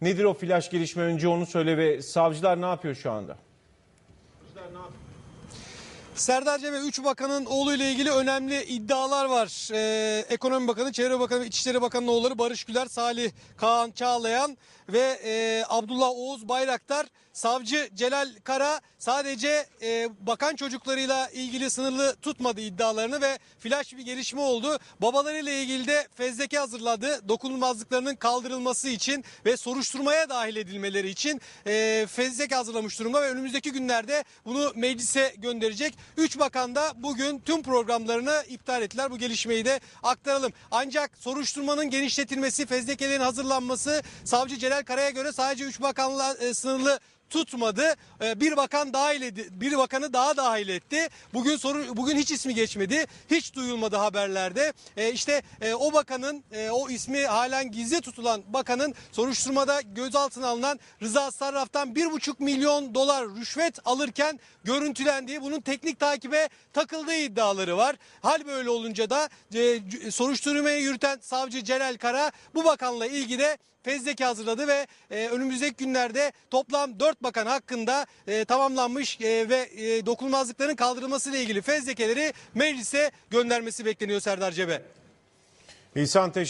Nedir o flash gelişme önce onu söyle ve savcılar ne yapıyor şu anda? Serdar Cebe 3 bakanın oğluyla ilgili önemli iddialar var. Ee, Ekonomi Bakanı, Çevre Bakanı ve İçişleri Bakanı'nın oğulları Barış Güler, Salih Kaan Çağlayan ve e, Abdullah Oğuz Bayraktar. Savcı Celal Kara sadece e, bakan çocuklarıyla ilgili sınırlı tutmadı iddialarını ve flash bir gelişme oldu. Babalarıyla ilgili de fezleke hazırladı. Dokunulmazlıklarının kaldırılması için ve soruşturmaya dahil edilmeleri için e, fezleke hazırlamış durumda ve önümüzdeki günlerde bunu meclise gönderecek. Üç bakan da bugün tüm programlarını iptal ettiler. Bu gelişmeyi de aktaralım. Ancak soruşturmanın genişletilmesi, fezlekelerin hazırlanması savcı Celal Kara'ya göre sadece üç bakanla e, sınırlı tutmadı. Ee, Bir bakan dahil edi, bir bakanı daha dahil etti. Bugün soru bugün hiç ismi geçmedi. Hiç duyulmadı haberlerde. Ee, işte e, o bakanın e, o ismi halen gizli tutulan bakanın soruşturmada gözaltına alınan Rıza Sarraf'tan 1,5 milyon dolar rüşvet alırken görüntülendiği bunun teknik takibe takıldığı iddiaları var. Hal böyle olunca da e, soruşturmayı yürüten savcı Celal Kara bu bakanla ilgili de fezleke hazırladı ve e, önümüzdeki günlerde toplam 4 bakan hakkında e, tamamlanmış e, ve e, dokunulmazlıkların kaldırılması ile ilgili fezlekeleri meclise göndermesi bekleniyor Serdar Cebe. İhsan teşekkür